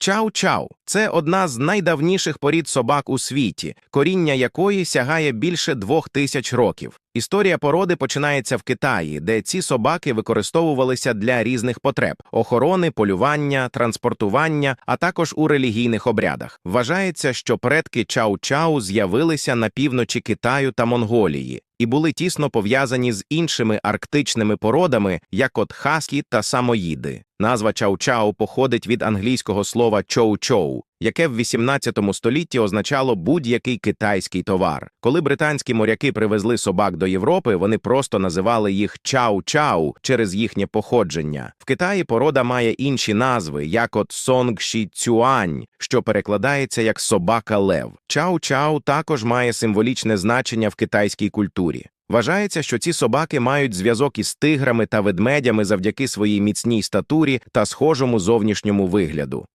Чау-чау це одна з найдавніших порід собак у світі, коріння якої сягає більше двох тисяч років. Історія породи починається в Китаї, де ці собаки використовувалися для різних потреб охорони, полювання, транспортування, а також у релігійних обрядах. Вважається, що предки чау-чау з'явилися на півночі Китаю та Монголії і були тісно пов'язані з іншими арктичними породами, як от хаскі та самоїди. Назва чау-чау походить від англійського слова чоу-чоу, яке в 18 столітті означало будь-який китайський товар. Коли британські моряки привезли собак до Європи, вони просто називали їх чау-чау через їхнє походження. В Китаї порода має інші назви, як от сонгші цюань, що перекладається як собака-лев. Чау-чау також має символічне значення в китайській культурі. Вважається, що ці собаки мають зв'язок із тиграми та ведмедями завдяки своїй міцній статурі та схожому зовнішньому вигляду.